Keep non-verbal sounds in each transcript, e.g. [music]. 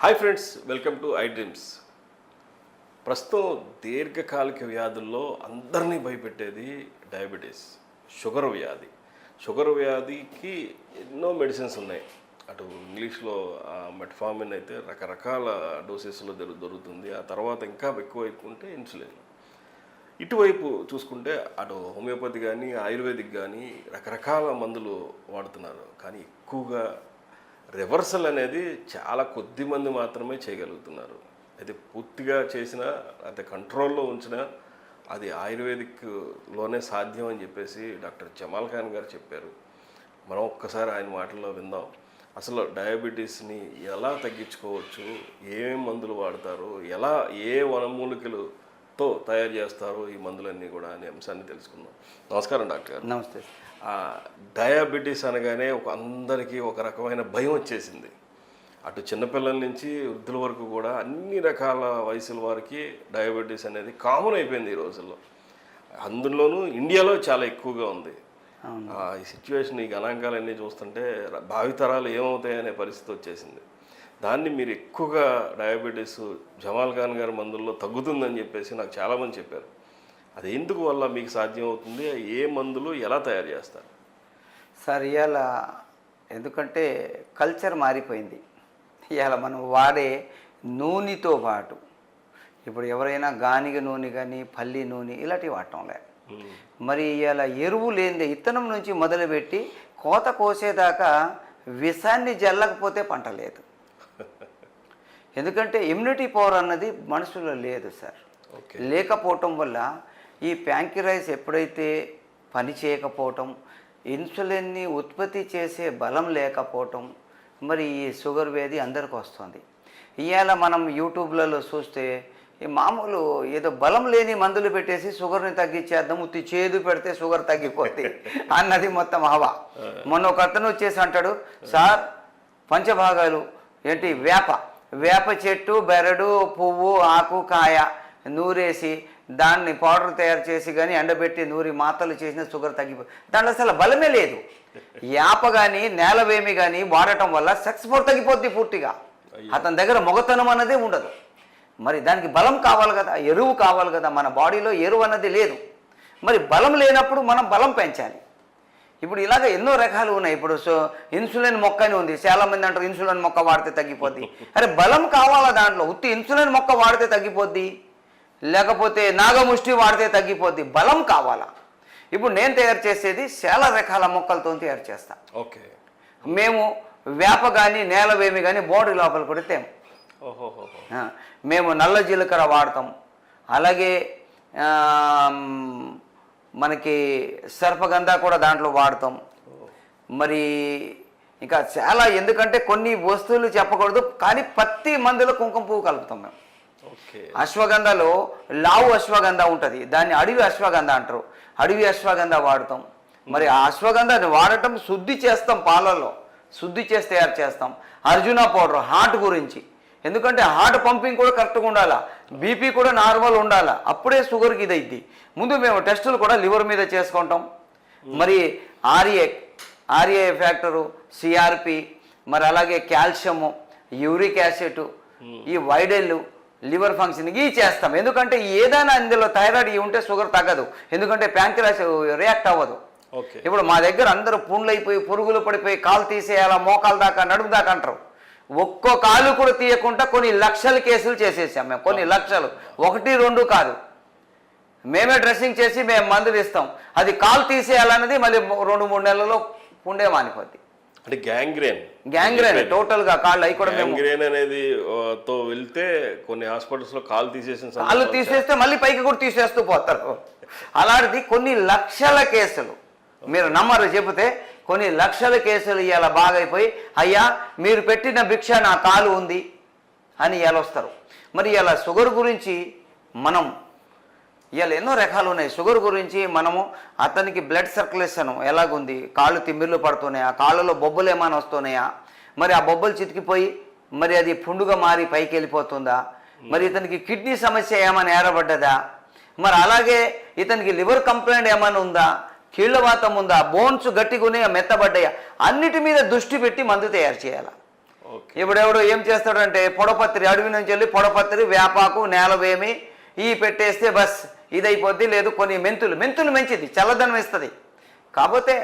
Hi friends welcome to I dreams ప్రస్తుతం దీర్ఘకాలిక వ్యాధుల్లో అందరినీ భయపెట్టేది డయాబెటీస్ షుగర్ వ్యాధి. షుగర్ వ్యాధికి ఎన్నో మెడిసిన్స్ ఉన్నాయి. అటు ఇంగ్లీష్లో మెట్ఫామిన్ అయితే రకరకాల డోసెస్లో దొరుకుతుంది. ఆ తర్వాత ఇంకా ఎక్కువ ఉంటే ఇన్సులిన్ ఇటువైపు చూసుకుంటే అటు హోమియోపతి కానీ ఆయుర్వేదిక్ కానీ రకరకాల మందులు వాడుతున్నారు. కానీ ఎక్కువగా రివర్సల్ అనేది చాలా కొద్ది మంది మాత్రమే చేయగలుగుతున్నారు. అయితే పూర్తిగా చేసిన అయితే కంట్రోల్లో ఉంచిన అది ఆయుర్వేదిక్లోనే సాధ్యం అని చెప్పేసి డాక్టర్ జమాల్ ఖాన్ గారు చెప్పారు. మనం ఒక్కసారి ఆయన మాటల్లో విందాం. అసలు డయాబెటీస్ని ఎలా తగ్గించుకోవచ్చు? ఏమేమి మందులు వాడతారు? ఎలా ఏ వనమూలికలు వనమూలికలతో తయారు చేస్తారో ఈ మందులన్నీ కూడా అనే అంశాన్ని తెలుసుకుందాం. నమస్కారం డాక్టర్ గారు. నమస్తే. డయాబెటీస్ అనగానే ఒక అందరికీ ఒక రకమైన భయం వచ్చేసింది. అటు చిన్నపిల్లల నుంచి వృద్ధుల వరకు కూడా అన్ని రకాల వయసుల వారికి డయాబెటీస్ అనేది కామన్ అయిపోయింది ఈ రోజుల్లో. అందులోనూ ఇండియాలో చాలా ఎక్కువగా ఉంది. ఆ, ఈ సిచ్యువేషన్ ఈ గణాంకాలన్నీ చూస్తుంటే భావితరాలు ఏమవుతాయనే పరిస్థితి వచ్చేసింది. దాన్ని మీరు ఎక్కువగా డయాబెటీస్ జమాల్ ఖాన్ గారి మందుల్లో తగ్గుతుందని చెప్పేసి నాకు చాలామంది చెప్పారు. అది ఎందుకు వల్ల మీకు సాధ్యం అవుతుంది ఏ మందులు ఎలా తయారు చేస్తారు? సార్ ఇవాళ ఎందుకంటే కల్చర్ మారిపోయింది. ఇవాళ మనం వాడే నూనెతో పాటు ఇప్పుడు ఎవరైనా గానిగ నూనె కానీ పల్లి నూనె ఇలాంటివి వాడటంలే మరి ఇవాళ ఎరువు లేనిదే ఇత్తనం నుంచి మొదలుపెట్టి కోత కోసేదాకా విషాన్ని జల్లకపోతే పంట లేదు. ఎందుకంటే ఇమ్యూనిటీ పవర్ అన్నది మనుషుల్లో లేదు సార్ లేకపోవటం వల్ల ఈ ప్యాంకిరైస్ ఎప్పుడైతే పని చేయకపోవటం ఇన్సులిన్ని ఉత్పత్తి చేసే బలం లేకపోవటం మరి ఈ షుగర్ వ్యాధి అందరికి వస్తుంది. ఇవాళ మనం యూట్యూబ్లలో చూస్తే ఈ మామూలు ఏదో బలం లేని మందులు పెట్టేసి షుగర్ని తగ్గించేద్దాం ఉత్తి చేదు పెడితే షుగర్ తగ్గిపోద్ది [laughs] అన్నది మొత్తం హవా. మొన్న ఒక అతను వచ్చేసి అంటాడు సార్ పంచభాగాలు ఏంటి వేప. వేప చెట్టు బెరడు పువ్వు ఆకు కాయ నూరేసి దాన్ని పౌడర్ తయారు చేసి కానీ ఎండబెట్టి నూరి మాతలు చేసిన షుగర్ తగ్గిపో దాంట్లో అసలు బలమే లేదు. యాప కానీ నేలవేమి కానీ వాడటం వల్ల సెక్స్ ఫోర్ తగ్గిపోద్ది పూర్తిగా. అతని దగ్గర మొగతనం అన్నదే ఉండదు. మరి దానికి బలం కావాలి కదా ఎరువు కావాలి కదా మన బాడీలో ఎరువు అన్నది లేదు. మరి బలం లేనప్పుడు మనం బలం పెంచాలి. ఇప్పుడు ఇలాగ ఎన్నో రకాలు ఉన్నాయి. ఇప్పుడు సో ఇన్సులిన్ మొక్క అని ఉంది. చాలా మంది అంటారు ఇన్సులిన్ మొక్క వాడితే తగ్గిపోద్ది. [laughs] అరే బలం కావాలా దాంట్లో? ఉత్తి ఇన్సులిన్ మొక్క వాడితే తగ్గిపోద్ది? లేకపోతే నాగముష్టి వాడితే తగ్గిపోద్ది? బలం కావాలా? ఇప్పుడు నేను తయారు చేసేది చాలా రకాల మొక్కలతో తయారు చేస్తా. ఓకే. మేము వేప కానీ నేలవేమి కానీ బాడీ లోపల కొడితే మేము నల్ల జీలకర్ర వాడతాం. అలాగే మనకి సర్పగంధ కూడా దాంట్లో వాడతాం. మరి ఇంకా చాలా ఎందుకంటే కొన్ని వస్తువులు చెప్పకూడదు కానీ పత్తి మందులో కుంకుమ పువ్వు కలుపుతాం మేము. అశ్వగంధలో లావు అశ్వగంధ ఉంటుంది. దాన్ని అడవి అశ్వగంధ అంటారు. అడవి అశ్వగంధ వాడతాం. మరి ఆ అశ్వగంధాన్ని వాడటం శుద్ధి చేస్తాం పాలల్లో. శుద్ధి చేసి తయారు చేస్తాం. అర్జున పౌడర్ హార్ట్ గురించి. ఎందుకంటే హార్ట్ పంపింగ్ కూడా కరెక్ట్గా ఉండాలా? బీపీ కూడా నార్మల్ ఉండాలా? అప్పుడే షుగర్కి ఇది అయింది ముందు మేము టెస్టులు కూడా లివర్ మీద చేసుకుంటాం. మరి ఆర్ఏ ఆర్ఏ ఫ్యాక్టరు సిఆర్పి మరి అలాగే కాల్షియము యూరిక్ యాసిడ్ ఈ వైడెల్ లివర్ ఫంక్షన్ ఇవి చేస్తాం. ఎందుకంటే ఏదైనా అందులో థైరాయిడ్ ఇవి ఉంటే షుగర్ తగ్గదు. ఎందుకంటే ప్యాంక్రాస్ రియాక్ట్ అవ్వదు. ఓకే. ఇప్పుడు మా దగ్గర అందరూ పుండ్లు అయిపోయి పురుగులు పడిపోయి కాలు తీసేయాలా మోకాలు దాకా నడుము దాకా అంటారు. ఒక్కో కాలు కూడా తీయకుండా కొన్ని లక్షల కేసులు చేసేసాం మేము. కొన్ని లక్షలు. ఒకటి రెండు కాదు. మేమే డ్రెస్సింగ్ చేసి మేము మందులు ఇస్తాం. అది కాలు తీసేయాలన్నది మళ్ళీ రెండు మూడు నెలల్లో పుండే మానిపోద్ది. అంటే గ్యాంగ్రేన్. గ్యాంగ్రేన్ టోటల్గా కాళ్ళు అవి కూడా మేము గ్యాంగ్రేన్ అనేది తో వెళ్తే కొన్ని హాస్పిటల్స్లో కాల్ తీసేసిన కాళ్ళు తీసేస్తే మళ్ళీ పైకి కూడా తీసేస్తూ పోతారు. అలాంటిది కొన్ని లక్షల కేసులు. మీరు నమ్మరు చెబితే కొన్ని లక్షల కేసులు ఇవాళ బాగైపోయి అయ్యా మీరు పెట్టిన భిక్ష నా కాలు ఉంది అని ఇవాళ వస్తారు. మరి ఇలా షుగర్ గురించి మనం ఇవాళ ఎన్నో రకాలు ఉన్నాయి. షుగర్ గురించి మనము అతనికి బ్లడ్ సర్క్యులేషన్ ఎలాగుంది కాళ్ళు తిమ్మిర్లు పడుతున్నాయా కాళ్ళలో బొబ్బలు ఏమైనా వస్తున్నాయా మరి ఆ బొబ్బలు చితికిపోయి మరి అది పుండుగా మారి పైకి వెళ్ళిపోతుందా మరి ఇతనికి కిడ్నీ సమస్య ఏమైనా ఏరబడ్డదా మరి అలాగే ఇతనికి లివర్ కంప్లైంట్ ఏమైనా ఉందా కీళ్ళవాతం ఉందా? బోన్స్ గట్టిగున్నాయా? మెత్తబడ్డాయా? అన్నిటి మీద దృష్టి పెట్టి మందు తయారు చేయాలి. ఇప్పుడు ఎవడు ఏం చేస్తాడంటే పొడపత్రి అడవి నుంచి వెళ్ళి పొడపత్రి వేపాకు నేలవేమి ఈ పెట్టేస్తే బస్ ఇదైపోద్ది. లేదు కొన్ని మెంతులు. మెంతులు మంచిది చల్లదనం ఇస్తుంది. కాకపోతే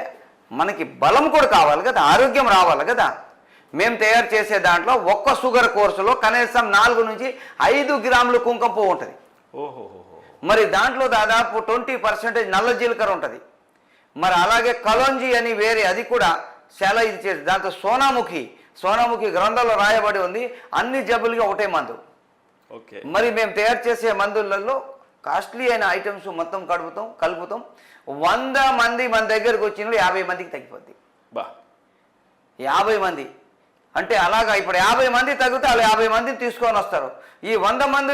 మనకి బలం కూడా కావాలి కదా ఆరోగ్యం రావాలి కదా. మేము తయారు చేసే దాంట్లో ఒక్క షుగర్ కోర్సులో కనీసం నాలుగు నుంచి ఐదు గ్రాములు కుంకుమ పువ్వు ఉంటుంది. మరి దాంట్లో దాదాపు ట్వంటీ పర్సెంటేజ్ నల్ల జీలకర్ర ఉంటుంది. మరి అలాగే కలోంజీ అని వేరే అది కూడా చాలా ఇది చేసి దాంతో సోనాముఖి సోనాముఖి గ్రంథంలో రాయబడి ఉంది. అన్ని జబ్బులకి ఒకటే మందు. ఓకే. మరి మేము తయారు చేసే మందులలో కాస్ట్లీ అయిన ఐటమ్స్ మొత్తం కడుపుతాం కలుపుతాం. వంద మంది మన దగ్గరకు వచ్చిన యాభై మందికి తగ్గిపోద్ది. బా. యాభై మంది. అంటే అలాగా ఇప్పుడు యాభై మంది తగ్గితే వాళ్ళు యాభై మందిని తీసుకొని వస్తారు. ఈ వంద మంది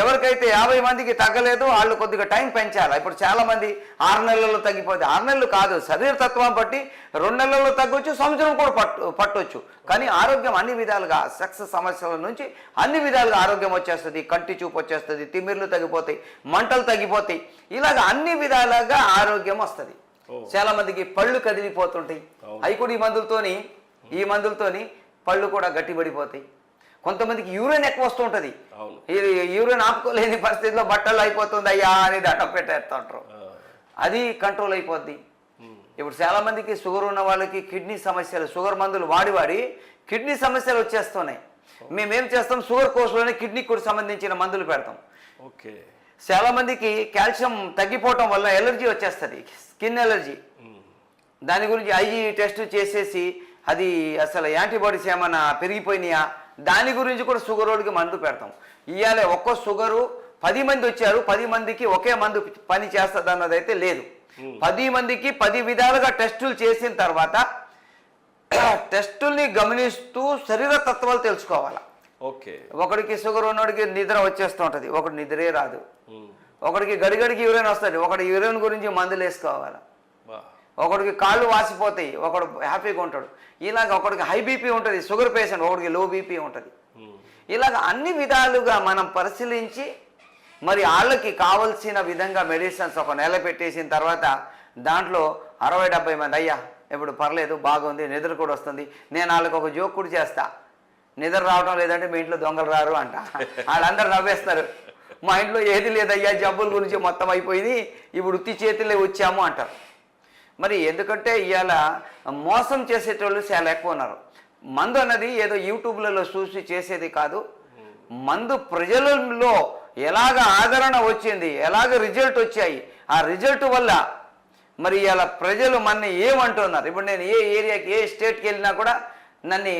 ఎవరికైతే యాభై మందికి తగ్గలేదు వాళ్ళు కొద్దిగా టైం పెంచాలి. ఇప్పుడు చాలా మంది ఆరు నెలల్లో తగ్గిపోతే ఆరు నెలలు కాదు శరీర తత్వం బట్టి రెండు నెలల్లో తగ్గొచ్చు సంవత్సరం కూడా పట్టు పట్టొచ్చు. కానీ ఆరోగ్యం అన్ని విధాలుగా సెక్స్ సమస్యల నుంచి అన్ని విధాలుగా ఆరోగ్యం వచ్చేస్తుంది కంటి చూపు వచ్చేస్తుంది తిమ్మిర్లు తగ్గిపోతాయి మంటలు తగ్గిపోతాయి. ఇలాగ అన్ని విధాలుగా ఆరోగ్యం వస్తుంది. ఓ. చాలా మందికి పళ్ళు కదిలిపోతుంటాయి. అవును. అవి కూడా ఈ మందులతోని ఈ మందులతోని పళ్ళు కూడా గట్టిపడిపోతాయి. కొంతమందికి యూరిన్ ఎక్కువ వస్తుంటది. అవును. ఇది యూరిన్ ఆపుకోలేని పరిస్థితిలో బట్టలు అయిపోతుంది అయ్యా అని దండం పెట్టేస్తుంటారు. అది కంట్రోల్ అయిపోద్ది. ఇప్పుడు చాలా మందికి షుగర్ ఉన్న వాళ్ళకి కిడ్నీ సమస్యలు షుగర్ మందులు వాడి వాడి కిడ్నీ సమస్యలు వచ్చేస్తున్నాయి. మేమేం చేస్తాం? షుగర్ కోర్సులోనే కిడ్నీకి కూడా సంబంధించిన మందులు పెడతాం. ఓకే. చాలా మందికి కాల్షియం తగ్గిపోవటం వల్ల ఎలర్జీ వచ్చేస్తుంది స్కిన్ ఎలర్జీ. దాని గురించి ఐజీ టెస్ట్ చేసేసి అది అసలు యాంటీబాడీస్ ఏమైనా పెరిగిపోయినాయా? దాని గురించి కూడా షుగర్ రోడ్కి మందు పెడతాం. ఇవాళ ఒక్కో షుగరు పది మంది వచ్చారు పది మందికి ఒకే మందు పని చేస్తుంది అన్నది అయితే లేదు పది మందికి పది విధాలుగా టెస్టులు చేసిన తర్వాత [clears throat] టెస్టుల్ని గమనిస్తూ శరీర తత్వాలు తెలుసుకోవాలి. ఓకే. ఒకడికి షుగర్ ఉన్నోడికి నిద్ర వచ్చేస్తూ ఉంటుంది ఒకటి నిద్రే రాదు. ఒకడికి గడిగడికి యూరిన్ వస్తుంది ఒకటి యూరిన్ గురించి మందులు వేసుకోవాలి ఒకడికి కాళ్ళు వాసిపోతాయి ఒకడు హ్యాపీగా ఉంటాడు. ఇలాగ ఒకడికి హై బీపీ ఉంటుంది షుగర్ పేషెంట్ ఒకడికి లో బీపీ ఉంటుంది. ఇలాగ అన్ని విధాలుగా మనం పరిశీలించి మరి వాళ్ళకి కావలసిన విధంగా మెడిసిన్స్ ఒక నెల పెట్టేసిన తర్వాత దాంట్లో అరవై డెబ్బై మంది అయ్యా ఇప్పుడు పర్లేదు బాగుంది నిద్ర కూడా వస్తుంది నేను వాళ్ళకి ఒక జోక్ కూడా చేస్తా. నిద్ర రావడం లేదంటే మీ ఇంట్లో దొంగలు రారు అంట. వాళ్ళందరూ నవ్వేస్తారు. మా ఇంట్లో ఏది లేదయ్యా జబ్బుల గురించి మొత్తం అయిపోయింది ఇప్పుడు ఉత్తి చేతిలో వచ్చాము అంటారు. మరి ఎందుకంటే ఇవాళ మోసం చేసేటోళ్ళు చాలా ఎక్కువ ఉన్నారు. మందు అన్నది ఏదో యూట్యూబ్లలో చూసి చేసేది కాదు. మందు ప్రజలలో ఎలాగ ఆదరణ వచ్చింది ఎలాగ రిజల్ట్ వచ్చాయి ఆ రిజల్ట్ వల్ల మరి ఇలా ప్రజలు మన ఏమంటున్నారు? ఇప్పుడు నేను ఏ ఏరియాకి ఏ స్టేట్కి వెళ్ళినా కూడా నన్ను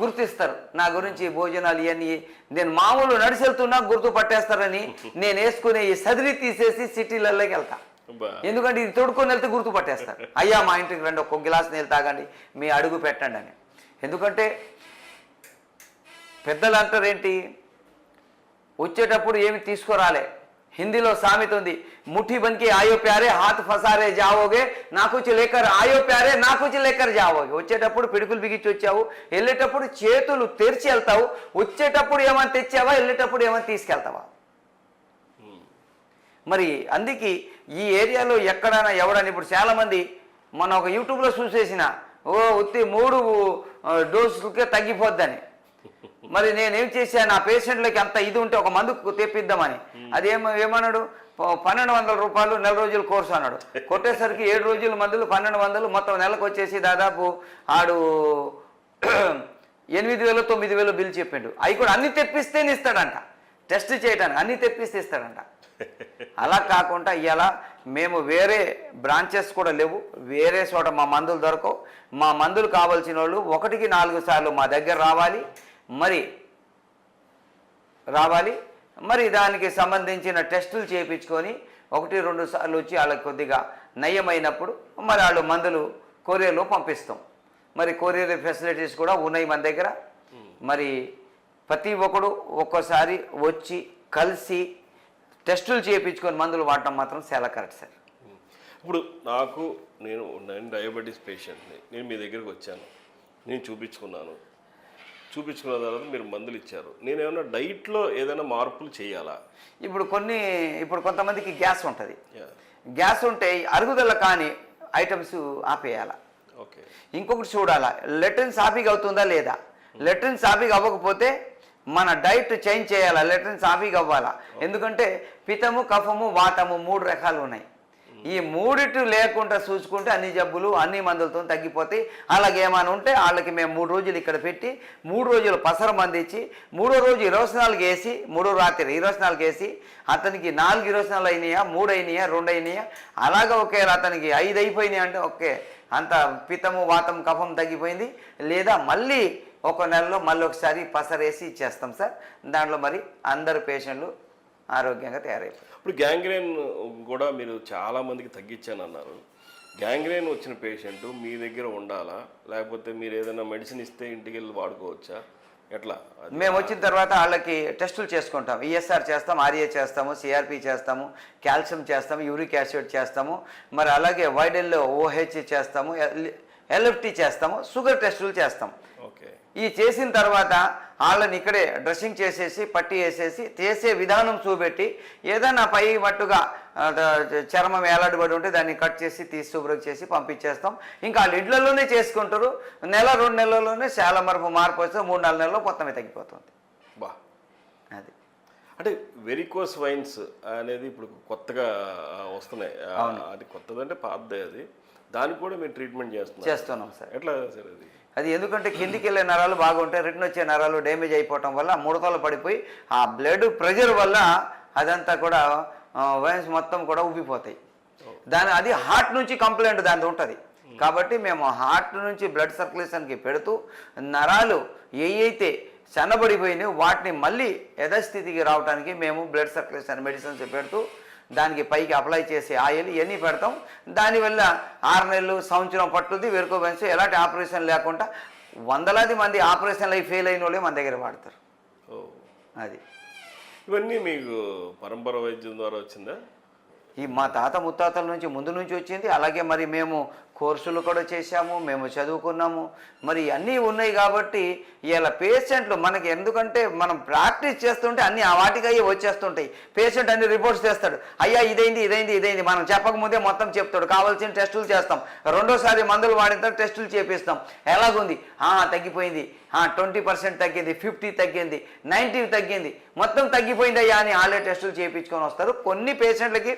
గుర్తిస్తారు. నా గురించి భోజనాలు ఇవన్నీ నేను మామూలు నడిచెళ్తున్నా గుర్తుపట్టేస్తారని గుర్తు పట్టేస్తారని నేను వేసుకునే ఈ సదిరి తీసేసి సిటీలలోకి వెళ్తాను ఎందుకంటే ఇది తోడుకొని వెళ్తే గుర్తు పట్టేస్తారు అయ్యా మా ఇంటికి రండి ఒక్క గిలాస్ నీళ్ళు తాగండి మీ అడుగు పెట్టండి అని. ఎందుకంటే పెద్దలు అంటారు ఏంటి? వచ్చేటప్పుడు ఏమి తీసుకురాలే. హిందీలో సామెత ఉంది ముఠి బన్కి ఆయో ప్యారే హాత్ ఫసారే జావోగే నాకుచి లేకర్ ఆయో ప్యారే నాకుచి లేకర్ జావోగే. వచ్చేటప్పుడు పిడుకులు బిగించి వచ్చావు వెళ్ళేటప్పుడు చేతులు తెరిచి వెళ్తావు వచ్చేటప్పుడు ఏమైనా తెచ్చావా వెళ్ళేటప్పుడు ఏమైనా తీసుకెళ్తావా? మరి అందుకే ఈ ఏరియాలో ఎక్కడైనా ఎవడని ఇప్పుడు చాలామంది మన ఒక యూట్యూబ్లో చూసేసిన ఓ ఉత్తి మూడు డోసులకే తగ్గిపోద్దని. మరి నేనేం చేశాను ఆ పేషెంట్లకి అంత ఇది ఉంటే ఒక మందు తెప్పిద్దామని. అది ఏమ ఏమన్నాడు? పన్నెండు వందల రూపాయలు నెల రోజుల కోర్సు అన్నాడు. కొట్టేసరికి ఏడు రోజుల మందులు పన్నెండు వందలు మొత్తం నెలకు వచ్చేసి దాదాపు ఆడు [clears throat] ఎనిమిది వేలు తొమ్మిది వేలు బిల్ చెప్పిండు. అవి కూడా అన్ని తెప్పిస్తేనే ఇస్తాడంట. టెస్ట్ చేయడానికి అన్ని తెప్పిస్తే ఇస్తాడంట. అలా కాకుండా ఇలా మేము వేరే బ్రాంచెస్ కూడా లేవు వేరే చోట మా మందులు దొరకవు. మా మందులు కావాల్సిన వాళ్ళు ఒకటికి నాలుగు సార్లు మా దగ్గర రావాలి మరి రావాలి మరి దానికి సంబంధించిన టెస్టులు చేయించుకొని ఒకటి రెండు సార్లు వచ్చి వాళ్ళకి కొద్దిగా నయమైనప్పుడు మరి వాళ్ళు మందులు కొరియర్లో పంపిస్తాం. మరి కొరియర్ ఫెసిలిటీస్ కూడా ఉన్నాయి మన దగ్గర. మరి ప్రతి ఒక్కడు ఒక్కోసారి వచ్చి కలిసి టెస్టులు చేయించుకొని మందులు వాడటం మాత్రం చాలా కరెక్ట్ సార్. ఇప్పుడు నాకు నేను నేను డయాబెటీస్ పేషెంట్ని నేను మీ దగ్గరికి వచ్చాను. నేను చూపించుకున్నాను. చూపించుకున్న తర్వాత మీరు మందులు ఇచ్చారు. నేను ఏమైనా డైట్లో ఏదైనా మార్పులు చేయాలా? ఇప్పుడు కొన్ని ఇప్పుడు కొంతమందికి గ్యాస్ ఉంటుంది. గ్యాస్ ఉంటే అరుగుదల కానీ ఐటమ్స్ ఆపేయాల? ఓకే ఇంకొకటి చూడాలా లెట్రిన్ సాఫీగా అవుతుందా లేదా? లెట్రిన్ సాఫీగా అవ్వకపోతే మన డైట్ చేంజ్ చేయాలా? లెట్రిన్ సాఫీగా అవ్వాలా? ఎందుకంటే పితము కఫము వాతము మూడు రకాలు ఉన్నాయి. ఈ మూడిటి లేకుండా చూసుకుంటే అన్ని జబ్బులు అన్ని మందులతో తగ్గిపోతాయి. అలాగే ఏమైనా ఉంటే వాళ్ళకి మేము మూడు రోజులు ఇక్కడ పెట్టి మూడు రోజులు పసర మందిచ్చి మూడో రోజు ఇరవై నాలుగు వేసి మూడో రాత్రి ఇరవై నాలుగు వేసి అతనికి నాలుగు ఇరవై నాలుగు అయినాయా మూడు అయినాయా రెండు అయినాయా? అలాగా ఒకే అతనికి ఐదు అయిపోయినాయి అంటే ఓకే అంత పితము వాతం కఫం తగ్గిపోయింది. లేదా మళ్ళీ ఒక నెలలో మళ్ళీ ఒకసారి పసరేసి ఇచ్చేస్తాం సార్. దాంట్లో మరి అందరు పేషెంట్లు ఆరోగ్యంగా తయారైపోతారు. ఇప్పుడు గ్యాంగ్రేన్ కూడా మీరు చాలా మందికి తగ్గించాను అన్నారు. గ్యాంగ్రేన్ వచ్చిన పేషెంట్ మీ దగ్గర ఉండాలా? లేకపోతే మీరు ఏదైనా మెడిసిన్ ఇస్తే ఇంటికి వెళ్ళి వాడుకోవచ్చా? ఎట్లా? మేము వచ్చిన తర్వాత వాళ్ళకి టెస్టులు చేసుకుంటాం. ఈఎస్ఆర్ చేస్తాం ఆర్ఏ చేస్తాము సిఆర్పి చేస్తాము కాల్షియం చేస్తాము యూరిక్ యాసిడ్ చేస్తాము. మరి అలాగే వైడెల్లో ఓహెచ్ చేస్తాము ఎల్ఎఫ్టి చేస్తాము షుగర్ టెస్టులు చేస్తాం. ఈ చేసిన తర్వాత వాళ్ళని ఇక్కడే డ్రెస్సింగ్ చేసేసి పట్టి వేసేసి చేసే విధానం చూపెట్టి ఏదైనా పై మట్టుగా చర్మం ఏలాడబడి ఉంటే దాన్ని కట్ చేసి తీసి శుభ్రం చేసి పంపించేస్తాం. ఇంకా వాళ్ళ ఇళ్ళలోనే చేసుకుంటారు. నెల రెండు నెలల్లోనే చాలా మరపు మార్పు వస్తే మూడు నాలుగు నెలల్లో మొత్తమే తగ్గిపోతుంది. బా. అది. అంటే వెరికోస్ వైన్స్ అనేది ఇప్పుడు కొత్తగా వస్తున్నాయి. అది కొత్తదంటే పాతదే అది. దానికి కూడా మీరు ట్రీట్మెంట్ చేస్తున్నారు. చేస్తున్నాం సార్. ఎట్లా సార్ అది? అది ఎందుకంటే కిందికి వెళ్ళే నరాలు బాగుంటాయి రిటర్న్ వచ్చే నరాలు డ్యామేజ్ అయిపోవటం వల్ల ముడతలు పడిపోయి ఆ బ్లడ్ ప్రెషర్ వల్ల అదంతా కూడా వైన్స్ మొత్తం కూడా ఉబ్బిపోతాయి దాని అది హార్ట్ నుంచి కంప్లైంట్ దాని ఉంటుంది. కాబట్టి మేము హార్ట్ నుంచి బ్లడ్ సర్క్యులేషన్కి పెడుతూ నరాలు ఏయైతే అయితే వాటిని మళ్ళీ యథస్థితికి రావడానికి మేము బ్లడ్ సర్క్యులేషన్ మెడిసిన్స్ పెడుతూ దానికి పైకి అప్లై చేసే ఆయిల్ ఇవన్నీ పెడతాం? దానివల్ల ఆరు నెలలు సంవత్సరం పట్టుద్ది వెరుకోబెన్స్ ఎలాంటి ఆపరేషన్ లేకుండా వందలాది మంది ఆపరేషన్లు అయి ఫెయిల్ అయిన వాళ్ళే మన దగ్గర వాడతారు. ఓ. అది. ఇవన్నీ మీకు పరంపర వైద్యం ద్వారా వచ్చిందా? ఈ మా తాత ముత్తాతల నుంచి ముందు నుంచి వచ్చింది అలాగే మరి మేము కోర్సులు కూడా చేశాము మేము చదువుకున్నాము. మరి అన్నీ ఉన్నాయి కాబట్టి ఇలా పేషెంట్లు మనకి ఎందుకంటే మనం ప్రాక్టీస్ చేస్తుంటే అన్ని ఆ వాటికి అయ్యి వచ్చేస్తుంటాయి. పేషెంట్ అన్ని రిపోర్ట్స్ చేస్తాడు అయ్యా ఇదైంది ఇదైంది ఇదైంది. మనం చెప్పకముందే మొత్తం చెప్తాడు. కావాల్సిన టెస్టులు చేస్తాం. రెండోసారి మందులు వాడిన తర్వాత టెస్టులు చేపిస్తాం. ఎలాగుంది? తగ్గిపోయింది. ట్వంటీ పర్సెంట్ తగ్గింది ఫిఫ్టీ తగ్గింది నైంటీ తగ్గింది. మొత్తం తగ్గిపోయింది అయ్యా అని వాళ్ళే టెస్టులు చేయించుకొని వస్తారు. కొన్ని పేషెంట్లకి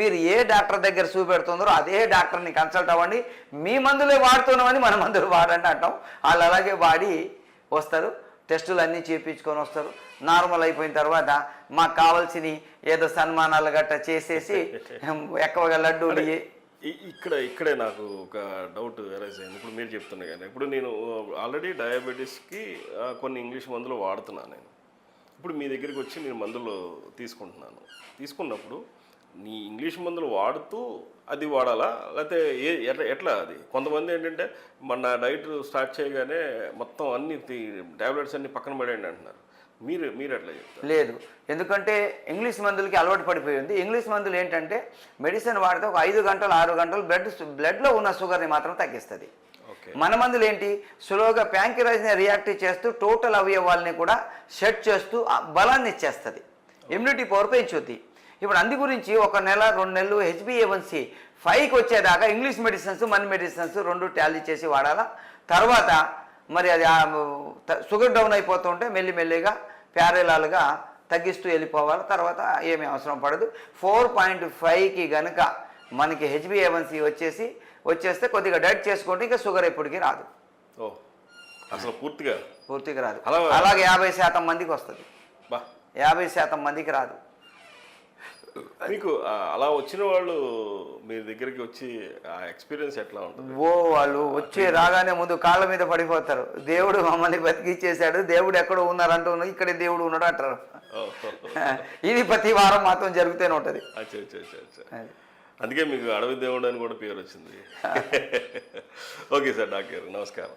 మీరు ఏ డాక్టర్ దగ్గర చూపెడుతున్నారో అదే డాక్టర్ని కన్సల్ట్ అవ్వండి. మీ మందులే వాడుతున్నామని మన మందులు వాడండి అంటాం. వాళ్ళు అలాగే వాడి వస్తారు. టెస్టులు అన్నీ చేయించుకొని వస్తారు. నార్మల్ అయిపోయిన తర్వాత మాకు కావాల్సిన ఏదో సన్మానాలు గట్ట చేసేసి [laughs] ఎక్కువగా లడ్డూలు ఇక్కడ ఇక్కడే నాకు ఒక డౌట్ వెరైజ్ అయింది. ఇప్పుడు మీరు చెప్తున్నా కానీ ఇప్పుడు నేను ఆల్రెడీ డయాబెటీస్కి కొన్ని ఇంగ్లీష్ మందులు వాడుతున్నాను నేను. ఇప్పుడు మీ దగ్గరికి వచ్చి నేను మందులు తీసుకుంటున్నాను. తీసుకున్నప్పుడు నీ ఇంగ్లీష్ మందులు వాడుతూ అది వాడాలా? లేకపోతే ఏ ఎట్లా ఎట్లా అది? కొంతమంది ఏంటంటే మన డైట్ స్టార్ట్ చేయగానే మొత్తం అన్ని టాబ్లెట్స్ అన్ని పక్కన పడేయండి అంటున్నారు. మీరు మీరు ఎట్లా చెప్తారు? లేదు. ఎందుకంటే ఇంగ్లీష్ మందులకి అలవాటు పడిపోయింది ఇంగ్లీష్ మందులు ఏంటంటే మెడిసిన్ వాడితే ఒక ఐదు గంటలు ఆరు గంటలు బ్లడ్ బ్లడ్లో ఉన్న షుగర్ని మాత్రం తగ్గిస్తుంది. ఓకే. మన మందులు ఏంటి? స్లోగా ప్యాంకిరైజ్ని రియాక్ట్ చేస్తూ టోటల్ అవయవాల్ని కూడా షెడ్ చేస్తూ బలాన్ని ఇచ్చేస్తుంది. ఇమ్యూనిటీ పవర్ పెంచుద్ది. ఇప్పుడు అందు గురించి ఒక నెల రెండు నెలలు H B A one C ఫైవ్కి వచ్చేదాకా ఇంగ్లీష్ మెడిసిన్స్ మన మెడిసిన్స్ రెండు టాలీ చేసి వాడాలా? తర్వాత మరి అది షుగర్ డౌన్ అయిపోతుంటే మెల్లిమెల్లిగా ప్యారలాల్గా తగ్గిస్తూ వెళ్ళిపోవాలి. తర్వాత ఏమీ అవసరం పడదు. ఫోర్ పాయింట్ ఫైవ్కి గనుక మనకి హెచ్బిఏవన్సి వచ్చేసి వచ్చేస్తే కొద్దిగా డైట్ చేసుకుంటే ఇంకా షుగర్ ఎప్పటికీ రాదు. ఓ అసలు పూర్తిగా? పూర్తిగా రాదు. అలా- అలాగే యాభై శాతం మందికి వస్తుంది. యాభై శాతం మందికి రాదు. మీకు అలా వచ్చిన వాళ్ళు మీ దగ్గరికి వచ్చి ఆ ఎక్స్పీరియన్స్ ఎట్లా ఉంటుంది? ఓ వాళ్ళు వచ్చి రాగానే ముందు కాళ్ళ మీద పడిపోతారు. దేవుడు మమ్మల్ని బతికిచ్చేశాడు. దేవుడు ఎక్కడో ఉన్నారు అంటూ ఇక్కడే దేవుడు ఉన్నాడు అంటారు. [laughs] ఇది ప్రతి వారం మాత్రం జరుగుతూనే ఉంటుంది. అందుకే మీకు అడవి దేవుడు అని కూడా పేరు వచ్చింది. [laughs] [laughs] ఓకే సార్ డాక్టర్ నమస్కారం.